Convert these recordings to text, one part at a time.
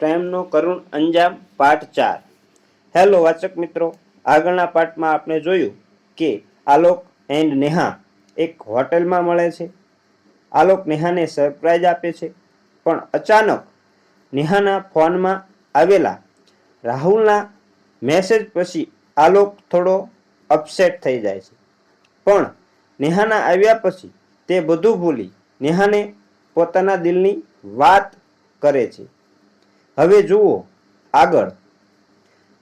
પ્રેમનો કરુણ અંજામ પાઠ ચાર. હેલો વાચક મિત્રો, આગળના પાઠમાં આપણે જોયું કે આલોક એન્ડ નેહા એક હોટેલમાં મળે છે. આલોક નેહાને સરપ્રાઈઝ આપે છે. પણ અચાનક નેહાના ફોનમાં આવેલા રાહુલના મેસેજ પછી આલોક થોડો અપસેટ થઈ જાય છે. પણ નેહાના આવ્યા પછી તે બધું ભૂલી નેહાને પોતાના દિલની વાત કરે છે. હવે જુઓ, આગળ.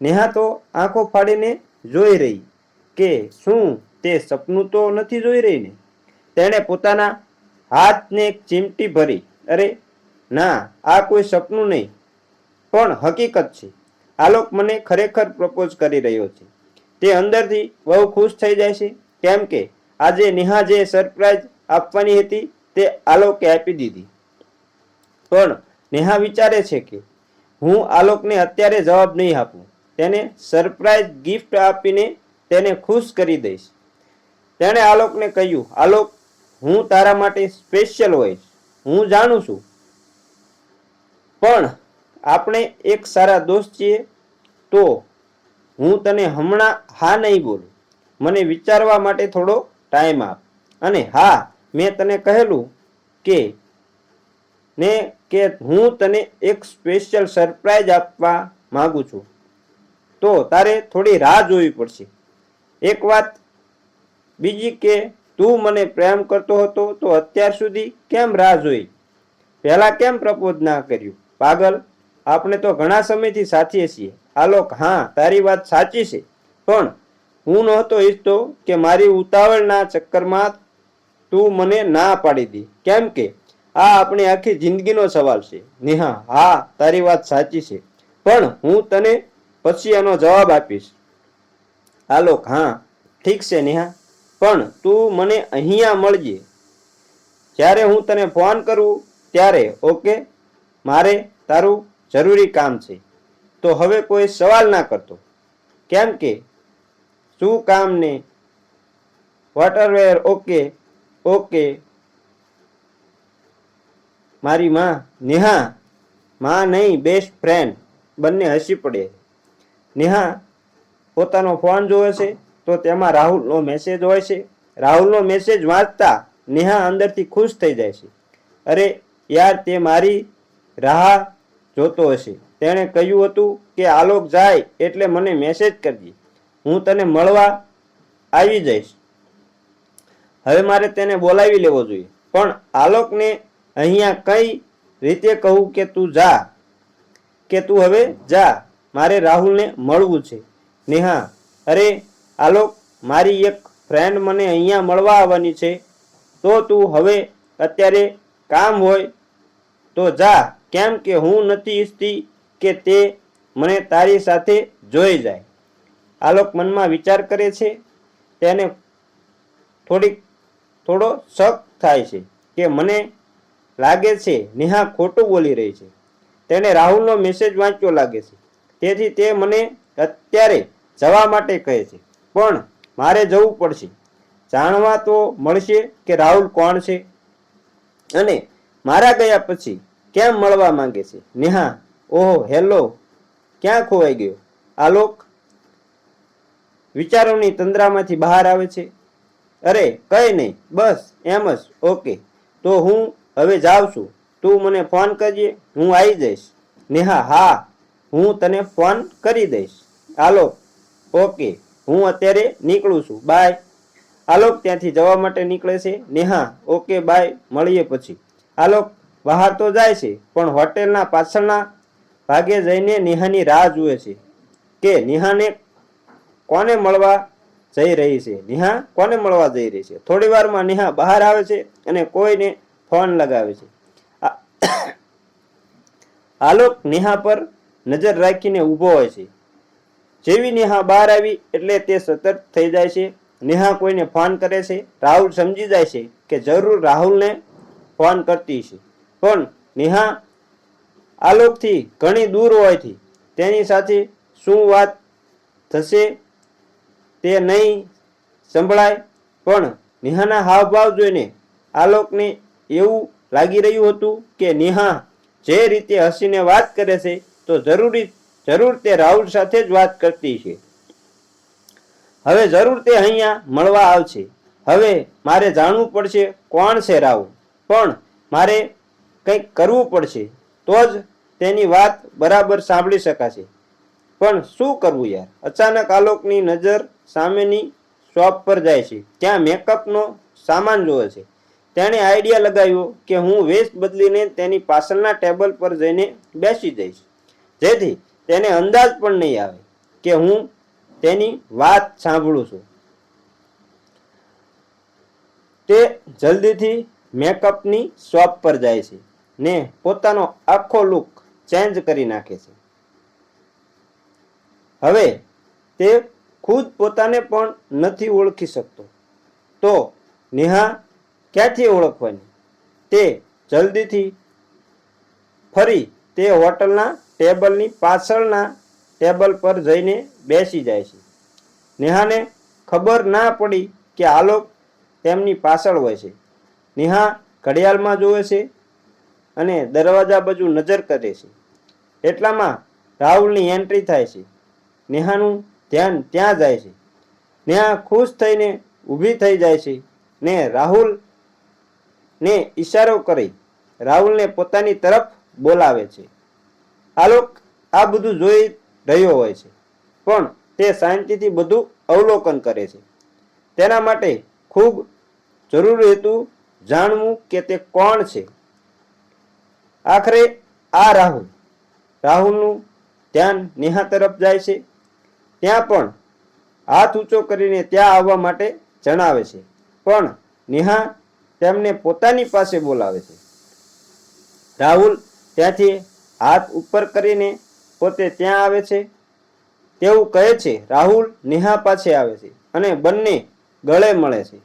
નેહા તો આંખો ફાડીને જોઈ રહી કે શું તે સપનું તો નથી જોઈ રહી ને? તેણે પોતાના હાથને એક ચીમટી ભરી. અરે, ના, આ કોઈ સપનું નહીં. પણ હકીકત છે, આલોક મને ખરેખર પ્રપોઝ કરી રહ્યો છે. તે અંદરથી બહુ ખુશ થઈ જાય છે. કેમ કે આજે નેહા જે સરપ્રાઈઝ આપવાની હતી તે આલોકે આપી દીધી. પણ નેહા વિચારે છે કે હું આલોકને અત્યારે જવાબ નહીં આપું. તેને સરપ્રાઈઝ ગિફ્ટ આપીને તેને ખુશ કરી દઈશ. તેણે આલોકને કહ્યું, આલોક, હું તારા માટે સ્પેશિયલ હોઈશ. હું જાણું છું. પણ આપણે એક સારા દોસ્ત છીએ, તો હું તને હમણાં હા નહીં બોલું. મને વિચારવા માટે થોડો ટાઈમ આપ. અને હા, મેં તને કહેલું કે ને કે હું તને એક સ્પેશિયલ સરપ્રાઈઝ આપવા માંગુ છું. તો તારે થોડી રાહ જોવી પડશે. એક વાત બીજી કે તું મને પ્રેમ કરતો હતો તો અત્યાર સુધી કેમ રાહ જોઈ? પહેલા કેમ પ્રપોઝ ના કર્યું? પાગલ, આપણે તો ઘણા સમયથી સાથીએ છીએ. આલોક હા, તારી વાત સાચી છે. પણ હું નહોતો ઈચ્છતો કે મારી ઉતાવળના ચક્કરમાં તું મને ના પાડી દી. કેમ કે આ આપણી આખી જિંદગીનો સવાલ છે. નેહા, હા, તારી વાત સાચી છે. પણ હું તને પછી એનો જવાબ આપીશ. આલોક હા, ઠીક છે નેહા. પણ તું મને અહીંયા મળજે. જ્યારે હું તને ફોન કરું ત્યારે, ઓકે? મારે તારું જરૂરી કામ છે. તો હવે કોઈ સવાલ ના કરતો. કેમ કે, શું કામ ને વોટરવેર ઓકે ઓકે મારી માં નેહા, માં નહીં બેસ્ટ ફ્રેન્ડ બંને હસી પડે. નેહા પોતાનો ફોન જોવે છે, તો તેમાં રાહુલનો મેસેજ હોય છે. રાહુલનો મેસેજ વાંચતા નેહા અંદરથી ખુશ થઈ જાય છે. અરે યાર, તે મારી રાહ જોતો હશે. તેણે કહ્યું હતું કે આલોક જાય એટલે મને મેસેજ કરજે. હું તને મળવા આવી જઈશ. હવે મારે તેને બોલાવી લેવો જોઈએ. પણ આલોકને અહીંયા કઈ રીતે કહું કે તું જા? કે તું હવે જા? મારે રાહુલને મળવું છે. નેહા, અરે આલોક મારી એક ફ્રેન્ડ મને અહીંયા મળવા આવવાની છે. તો તું હવે અત્યારે કામ હોય તો જા. કેમ કે હું નથી ઈચ્છતી કે તે મને તારી સાથે જોઈ જાય. આલોક મનમાં વિચાર કરે છે. તેને થોડીક, થોડો શક થાય છે કે મને લાગે છે, નેહા ખોટું બોલી રહી છે. તેણે રાહુલનો મેસેજ વાંચ્યો લાગે છે. તેથી તે મને અત્યારે જવા માટે કહે છે. પણ મારે જવું પડશે. જાણવા તો મળશે કે રાહુલ કોણ છે અને મારા ગયા પછી કેમ મળવા માંગે છે? નેહા, ઓહો, હેલો, ક્યાં ખોવાઈ ગયો? આલોક વિચારોની તંદ્રામાંથી બહાર આવે છે? અરે, કઈ નહીં, બસ, એમ જ, ઓકે. તો હું હવે જાઉં છું. તું મને ફોન કરજે, હું આવી જઈશ. નેહા, હા, હું તને ફોન કરી દઈશ. આલોક, ઓકે, હું અત્યારે નીકળું છું. બાય. આલોક ત્યાંથી જવા માટે નીકળે છે. Neha, okay, bye. મળીએ પછી. આલોક, બહાર તો જાય છે, પણ હોટેલના પાછળના ભાગે જઈને નેહાની રાહ જુએ છે કે નેહાને કોને મળવા જઈ રહી છે? નેહા, કોને મળવા જઈ રહી છે? થોડી વારમાં નેહા બહાર આવે છે અને કોઈને ફોન લગાવે છે. આલોક નેહા પર નજર રાખીને ઊભો હોય છે. જેવી નેહા બહાર આવી એટલે તે સતર્ક થઈ જાય છે. નેહા કોઈને ફોન કરે છે. રાહુલ સમજી જાય છે કે જરૂર રાહુલને ફોન કરતી છે. પણ નેહા આલોકથી ઘણી દૂર હોવાથી તેની સાથે શું વાત થશે તે નહીં સંભળાય. પણ નેહાના હાવભાવ જોઈને આલોકને એવું લાગી રહ્યું હતું કે નેહા જે રીતે હસીને વાત કરે છે, તો જરૂરી, જરૂર તે રાહુલ સાથે જ વાત કરતી છે. હવે જરૂર તે અહીંયા મળવા આવશે. હવે મારે જાણવું પડશે કોણ છે રાહુલ. પણ મારે કંઈક કરવું પડશે, તો જ તેની વાત બરાબર સાંભળી શકાશે. પણ શું કરવું યાર? અચાનક આલોકની નજર સામેની શોપ પર જાય છે. ત્યાં મેકઅપનો સામાન જોવે છે. તેણે આઈડિયા લગાવ્યો કે હું વેશ બદલીને તેની પાછળના ટેબલ પર જઈને બેસી જઈશ. જેથી તેને અંદાજ પણ નહીં આવે કે હું તેની વાત સાંભળું છું. તે જલ્દીથી મેકઅપની શોપ પર જાય છે ને પોતાનો આખો લુક ચેન્જ કરી નાખે છે. હવે તે ખુદ પોતાને પણ નથી ઓળખી શકતો. તો નેહા ક્યાંથી ઓળખવાની? તે જલ્દીથી ફરી તે હોટલના ટેબલની પાછળના ટેબલ પર જઈને બેસી જાય છે. નેહાને ખબર ના પડી કે આલોક તેમની પાછળ હોય છે. નેહા ઘડિયાળમાં જોવે છે અને દરવાજા બાજુ નજર કરે છે. એટલામાં રાહુલની એન્ટ્રી થાય છે. નેહાનું ધ્યાન ત્યાં જાય છે. નેહા ખુશ થઈને ઊભી થઈ જાય છે ને રાહુલ ને ઈશારો કરી રાહુલને પોતાની તરફ બોલાવે છે. આલોક આ બધું જોઈ રહ્યો હોય છે. પણ તે શાંતિથી બધું અવલોકન કરે છે. તેના માટે ખૂબ જરૂરી હતું જાણવું કે તે કોણ છે. આખરે આ રાહુલ, રાહુલનું ધ્યાન નેહા તરફ જાય છે. ત્યાં પણ હાથ ઊંચો કરીને ત્યાં આવવા માટે જણાવે છે. પણ નેહા તેમને પોતાની પાસે બોલાવે છે. રાહુલ ત્યાંથી હાથ ઉપર કરીને પોતે ત્યાં આવે છે. તેવું કહે છે, રાહુલ નેહા પાસે આવે છે અને બંને ગળે મળે છે.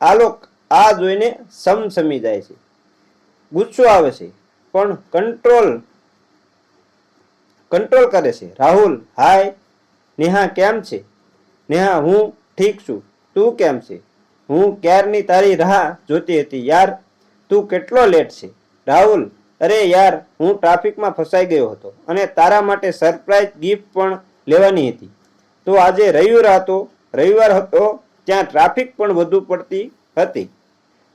આલોક આ જોઈને સમસમી જાય છે. ગુસ્સો આવે છે, પણ કંટ્રોલ કંટ્રોલ કરે છે. રાહુલ, હાય, નેહા કેમ છે? નેહા, હું ઠીક છું. તું કેમ છે? હું ક્યારની તારી રાહ જોતી હતી? યાર, તું કેટલો લેટ છે? રાહુલ, અરે યાર, હું ટ્રાફિકમાં ફસાઈ ગયો હતો અને તારા માટે સરપ્રાઈઝ ગિફ્ટ પણ લેવાની હતી. તો આજે રવિવાર હતો રવિવાર હતો, ત્યાં ટ્રાફિક પણ વધુ પડતી હતી.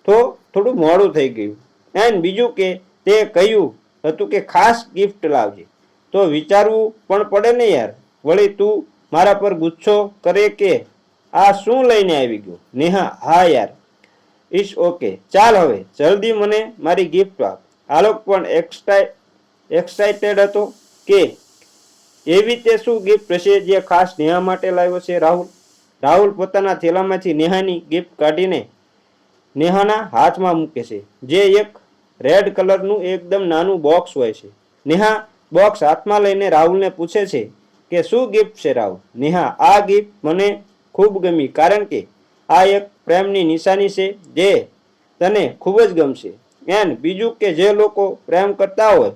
તો થોડું મોડું થઈ ગયું. એન્ડ બીજું કે, તે કહ્યું હતું કે ખાસ ગિફ્ટ લાવજે. તો વિચારવું પણ પડે ને યાર? વળી તું મારા પર ગુસ્સો કરે કે આ શું લઈને આવી ગયો? નેહા, હા યાર. It's okay. ચાલ હવે, જલ્દી મને મારી ગિફ્ટ આપ. આલોક પણ એક્સટાઈ એક્સાઇટેડ હતો કે એવી તે શું ગિફ્ટ હશે જે ખાસ નેહા માટે લાવ્યો છે રાહુલ? રાહુલ પોતાના થેલામાંથી નેહાની ગિફ્ટ કાઢીને નેહાના હાથમાં મૂકે છે, જે એક રેડ કલરનું એકદમ નાનું બોક્સ હોય છે. નેહા બોક્સ હાથમાં લઈને રાહુલને પૂછે છે કે શું ગિફ્ટ છે રાહુલ? નેહા, આ ગિફ્ટ મને ખૂબ ગમી. કારણ કે આ એક પ્રેમની નિશાની છે જે તને ખૂબ જ ગમશે. એન્ડ બીજું કે જે લોકો પ્રેમ કરતા હોય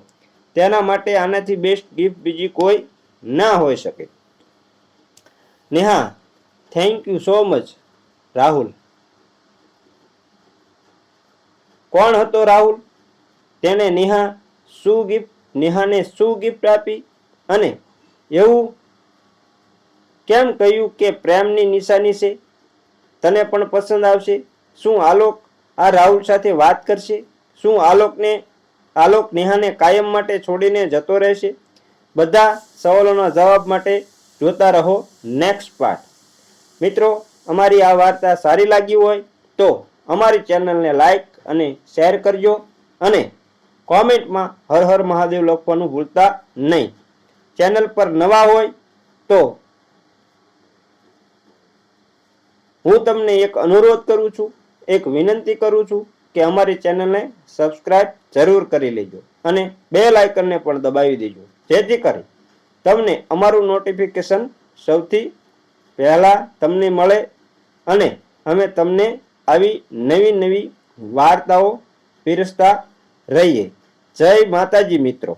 તેના માટે આનાથી બેસ્ટ ગિફ્ટ બીજી કોઈ ના હોઈ શકે. Neha thank you so much Rahul. કોણ હતો રાહુલ? તેને નેહા શું ગિફ્ટ નેહાને શું ગિફ્ટ આપી? અને એવું કેમ કહ્યું કે પ્રેમની નિશાની છે? તને પણ પસંદ આવશે? શું આલોક આ રાહુલ સાથે વાત કરશે? શું આલોકને, આલોક નેહાને કાયમ માટે છોડીને જતો રહેશે? બધા સવાલોના જવાબ માટે જોતા રહો નેક્સ્ટ પાર્ટ. મિત્રો, અમારી આ વાર્તા સારી લાગી હોય તો અમારી ચેનલને લાઈક અને શેર કરજો અને કોમેન્ટમાં હર હર મહાદેવ લખવાનું ભૂલતા નહીં. ચેનલ પર નવા હોય તો હું તમને એક અનુરોધ કરું છું, એક વિનંતી કરું છું કે અમારી ચેનલને સબસ્ક્રાઇબ જરૂર કરી લેજો અને બે લાઇકનને પણ દબાવી દેજો. જેથી કરી તમને અમારું નોટિફિકેશન સૌથી પહેલાં તમને મળે અને અમે તમને આવી નવી નવી વાર્તાઓ પીરસતા રહીએ. જય માતાજી મિત્રો.